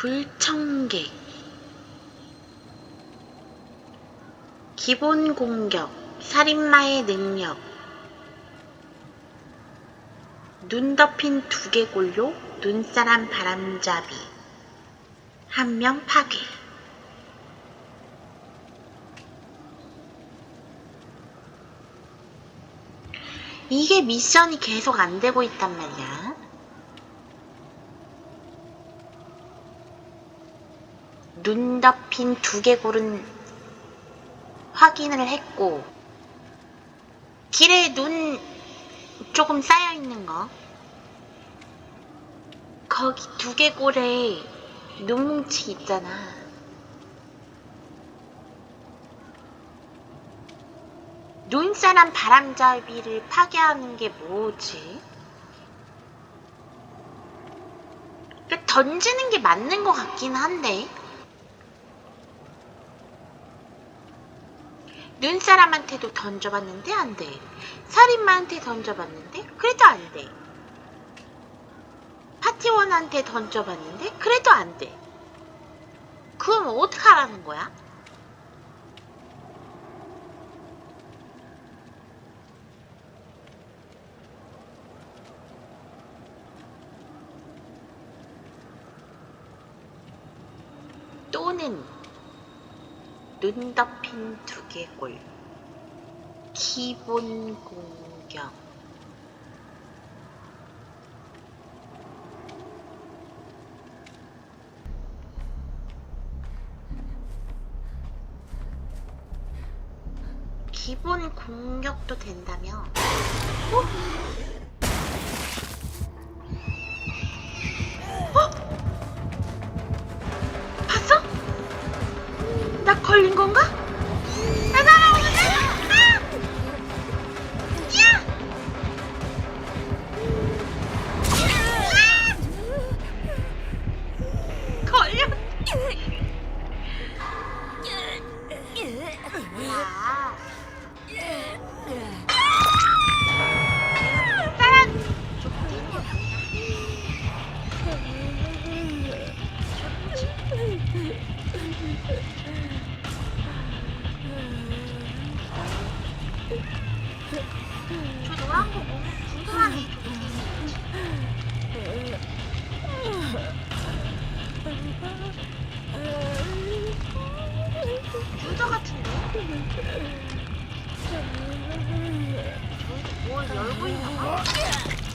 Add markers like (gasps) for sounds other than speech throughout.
불청객. 기본 공격 살인마의 능력. 눈 덮인 두개골로 눈사람 바람잡이. 한 명 파괴. 이게 미션이 계속 안 되고 있단 말이야. 눈 덮인 두개골은 확인을 했고, 길에 눈 조금 쌓여 있는 거. 거기 두개골에 눈뭉치 있잖아. 눈사람 바람잡이를 파괴하는 게 뭐지? 그 던지는 게 맞는 것 같긴 한데. 눈사람한테도 던져봤는데 안 돼. 살인마한테 던져봤는데 그래도 안 돼. 파티원한테 던져봤는데 그래도 안 돼. 그럼 어떡하라는 거야? 또는 눈 덮인 두개골 기본 공격 기본 공격도 된다며 어? 어? 걸린 건가? 열고 있나 봐?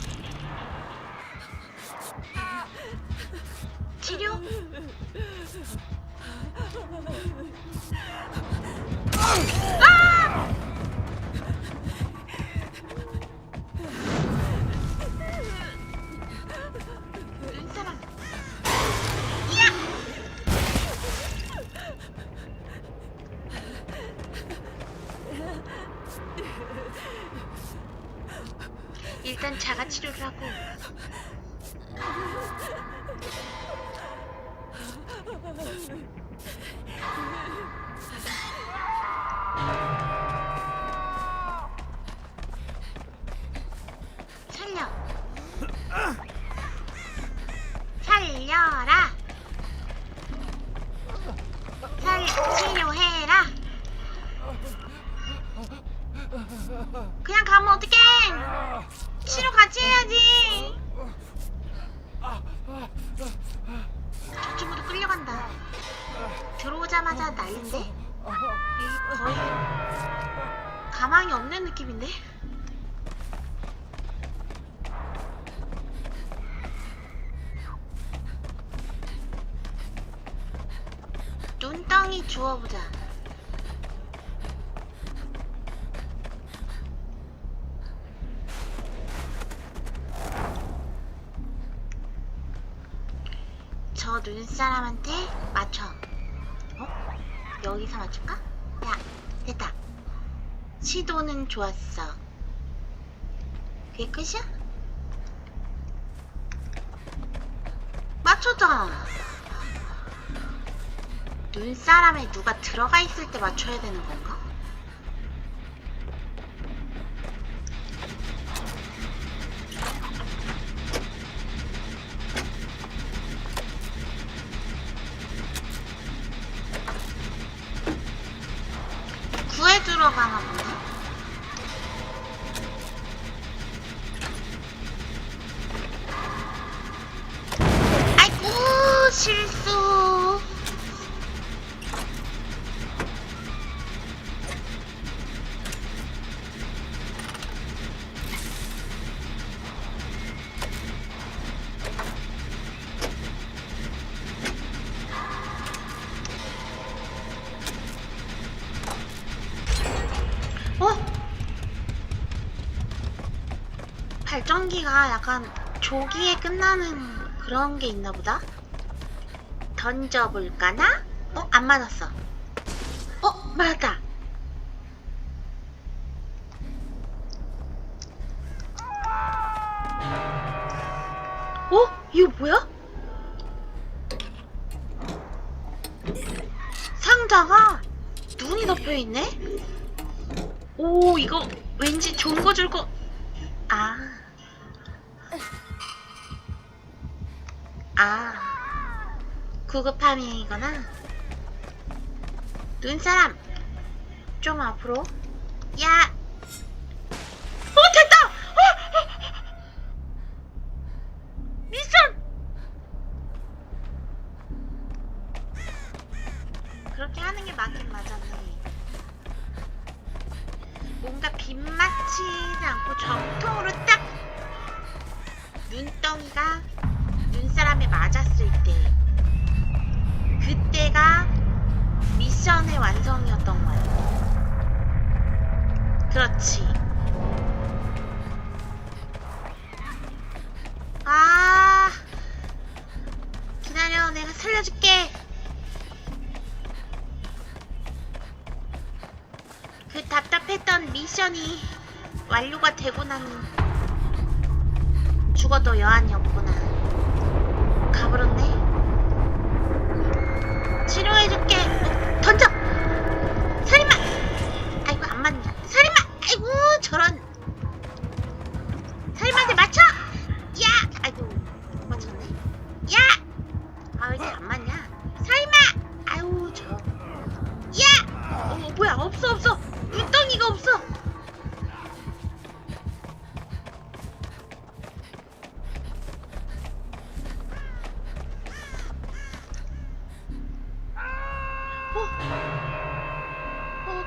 일단 자가 치료를 하고 끌려간다. 들어오자마자 난린데? 이 거의 가망이 없는 느낌인데? 눈덩이 주워보자 저 눈사람한테 맞춰. 어? 여기서 맞출까? 야, 됐다. 시도는 좋았어. 그게 끝이야? 맞췄잖아. 눈사람에 누가 들어가 있을 때 맞춰야 되는 건가? かもねはい。おーし 발전기가 약간 조기에 끝나는 그런 게 있나 보다. 던져볼까나? 어? 안 맞았어. 어? 맞았다. 아. 구급함이거나. 눈사람. 좀 앞으로. 야. 어, 됐다! 어, 어. 미션! 그렇게 하는 게 맞긴 맞았네. 뭔가 빗맞히지 않고 정통으로 딱 눈덩이가 눈사람에 맞았을 때 그때가 미션의 완성이었던 거야. 그렇지. 아 기다려 내가 살려줄게. 그 답답했던 미션이 완료가 되고 나니 죽어도 여한이 없구나. 가버렸네. 치료해줄게.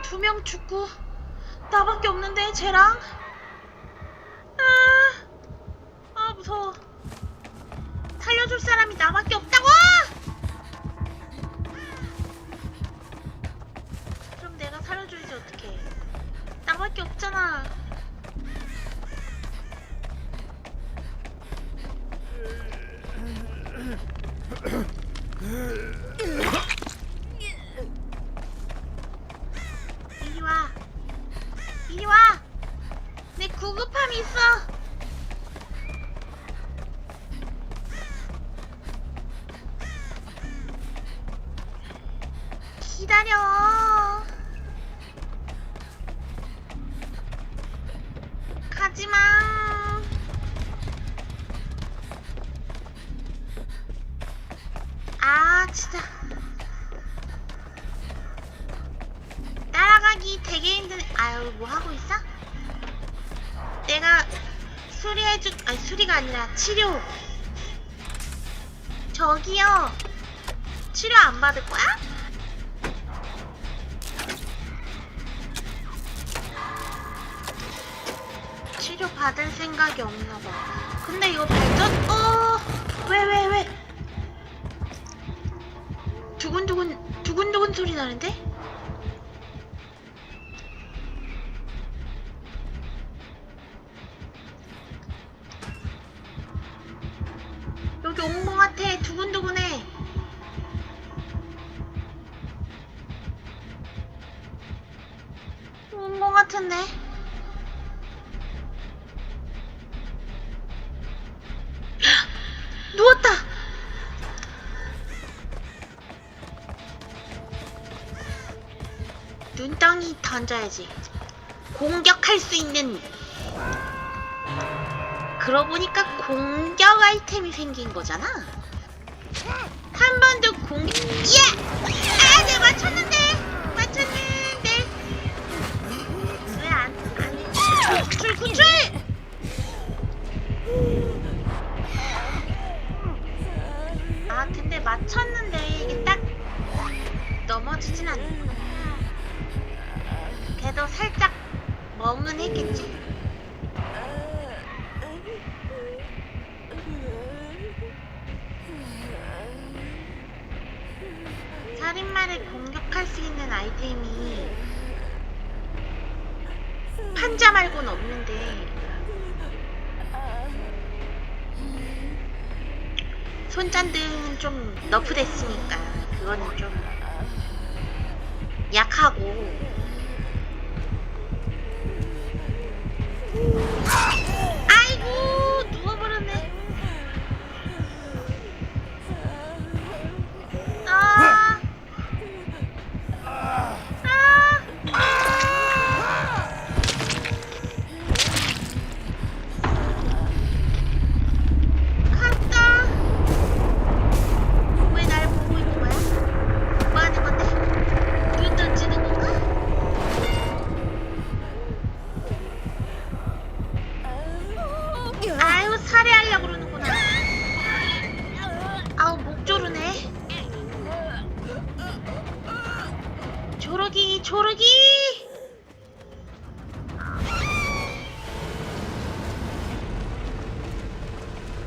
두 명 죽고 나밖에 없는데 쟤랑. 아, 아 무서워. 살려줄 사람이 나밖에 없다고. 그럼 내가 살려줘야지 어떡해. 나밖에 없잖아. 기다려. 가지 마. 아, 진짜. 따라가기 되게 힘드네. 아유, 뭐 하고 있어? 내가 수리해줄, 아니, 수리가 아니라 치료. 저기요. 치료 안 받을 거야? 치료 받을 생각이 없나 봐. 근데 이거 발전, 어, 왜, 왜, 왜? 두근두근, 두근두근 소리 나는데? 같은데? (gasps) 누웠다. 눈덩이 던져야지. 공격할 수 있는. 그러고 보니까 공격 아이템이 생긴 거잖아. 한 번도 공격. 예! 아, 내가 맞췄는데! 맞췄는데! 구출! 아, 근데 맞 쳤는데 이게 딱 넘어지진 않는구나. 그래도 살짝 멍은 했겠지. 살인마를 공격할 수 있는 아이템이 판자 말고는 없는데. 손잔등은 좀 너프 됐으니까 그거는 좀 약하고